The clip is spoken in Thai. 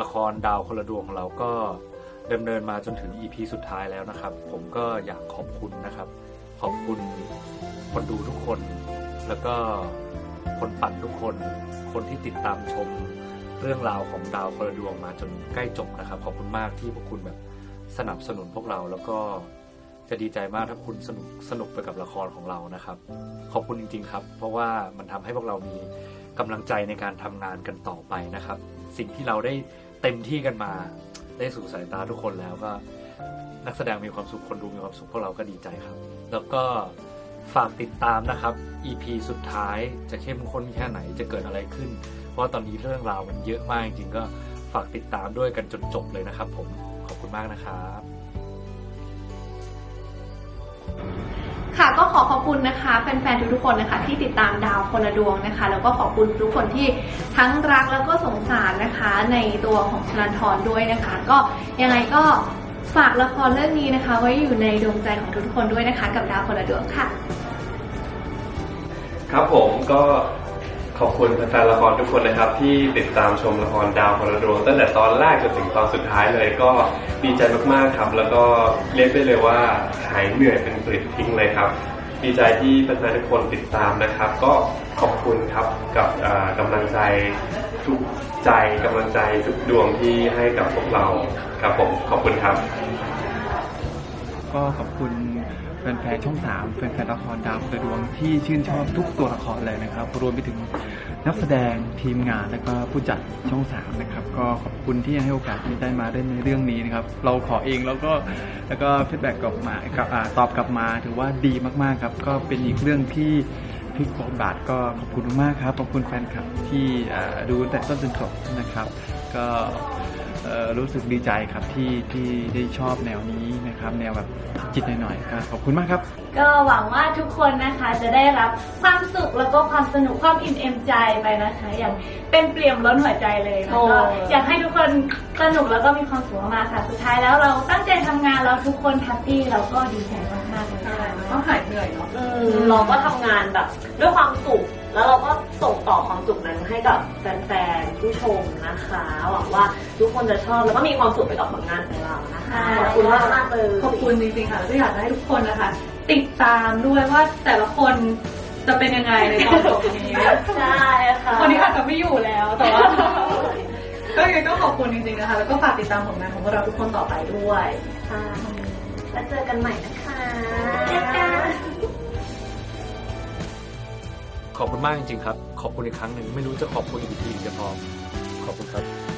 ละครดาวคนละดวงของเราก็ดำเนินมาจนถึง EP สุดท้ายแล้วนะครับ ผมก็อยากขอบคุณนะครับ ขอบคุณคนดูทุกคน แล้วก็คนปั่นทุกคน คนที่ติดตามชมเรื่องราวของดาวคนละดวงมาจนใกล้จบนะครับ ขอบคุณมากที่พวกคุณแบบสนับสนุนพวกเราแล้วก็จะดีใจมากถ้าคุณสนุกสนุกไปกับละครของเรานะครับ ขอบคุณจริง ๆ ครับ เพราะว่ามันทำให้พวกเรามีกำลังใจในการทำงานกันต่อไปนะครับ สิ่งที่เราได้เต็มที่กันมา ได้สู่สายตาทุกคนแล้วก็นักแสดงมีความสุขคนดูมีความสุขพวกเราก็ดีใจครับ แล้วก็ฝากติดตามนะครับ EP สุดท้ายจะเข้มข้นแค่ไหนจะเกิดอะไรขึ้น เพราะว่าตอนนี้เรื่องราวมันเยอะมากจริงๆก็ฝากติดตามด้วยกันจนจบเลยนะครับ ผมขอบคุณมากนะครับ ค่ะก็ขอขอบคุณนะคะแฟนๆทุกๆคนนะคะ ที่ติดตามดาวคนละดวงนะคะ แล้วก็ขอบคุณทุกคนที่ทั้งรักแล้วก็สงสารนะคะ ในตัวของชลันทรด้วยนะคะ ก็ยังไงก็ฝากละครเรื่องนี้นะคะ ไว้อยู่ในดวงใจของทุกๆคนด้วยนะคะ กับดาวคนละดวงค่ะ ครับผมก็ ขอบคุณแฟนละครทุกคนนะครับ ที่ติดตามชมละครดาวพลดวงตั้งแต่ตอนแรกจนถึงตอนสุดท้ายเลย ก็ดีใจมากๆครับ แล้วก็เรียกได้เลยว่าหายเหนื่อยเป็นปลิดทิ้งเลยครับ ดีใจที่แฟนๆทุกคนติดตามนะครับ ก็ขอบคุณครับกับอ่ากำลังใจทุกใจกำลังใจทุกดวงที่ให้กับพวกเราครับผมขอบคุณครับ ก็ขอบคุณ แฟนๆช่องสามแฟนๆละครดาวกระดวงที่ชื่นชอบทุกตัวละครเลยนะครับ รวมไปถึงนักแสดงทีมงานและก็ผู้จัดช่องสามนะครับ ก็ขอบคุณที่ให้โอกาสที่ได้มาเล่นในเรื่องนี้นะครับ เราขอเองแล้วก็แล้วก็ฟีดแบ็กกลับมากับอ่าตอบกลับมาถือว่าดีมากๆครับก็เป็นอีกเรื่องที่พลิกบทบาทก็ขอบคุณมากครับขอบคุณแฟนคลับที่อ่าดูตั้งแต่ต้นจนจบนะครับ ก็ รู้สึกดีใจครับที่ที่ได้ชอบแนวนี้นะครับ แนวแบบจิตหน่อยๆครับขอบคุณมากครับ ก็หวังว่าทุกคนนะคะจะได้รับความสุขแล้วก็ความสนุกความอิ่มเอมใจไปนะคะ อย่างเต็มเปี่ยมล้นหัวใจเลยแล้วก็โอ้อยากให้ทุกคนสนุกแล้วก็มีความสุขมากๆค่ะ สุดท้ายแล้วเราตั้งใจทำงานเราทุกคนแฮปปี้เราก็ดีใจมากๆเลยค่ะก็หายเหนื่อยเนาะอืมเราก็ทำงานแบบด้วยความสุข แล้วเราก็ส่งต่อความสุขนั้นให้กับแฟนๆผู้ชมนะคะ หวังว่าทุกคนจะชอบแล้วก็มีความสุขไปกับผลงานของเรานะคะขอบคุณมากมากๆเลยขอบคุณจริงๆค่ะแล้วก็อยากจะให้ทุกคนนะคะ ติดตามด้วยว่าแต่ละคนจะเป็นยังไงในตอนจบนี้ใช่ค่ะวันนี้อาจจะไม่อยู่แล้วแต่ว่าก็ยังไงก็ขอบคุณจริงๆนะคะ แล้วก็ฝากติดตามผลงานของพวกเราทุกคนต่อไปด้วยค่ะแล้วเจอกันใหม่นะคะเจอกัน ขอบคุณมากจริงๆครับ ขอบคุณอีกครั้งหนึ่งไม่รู้จะขอบคุณอีกทีจะพอขอบคุณครับ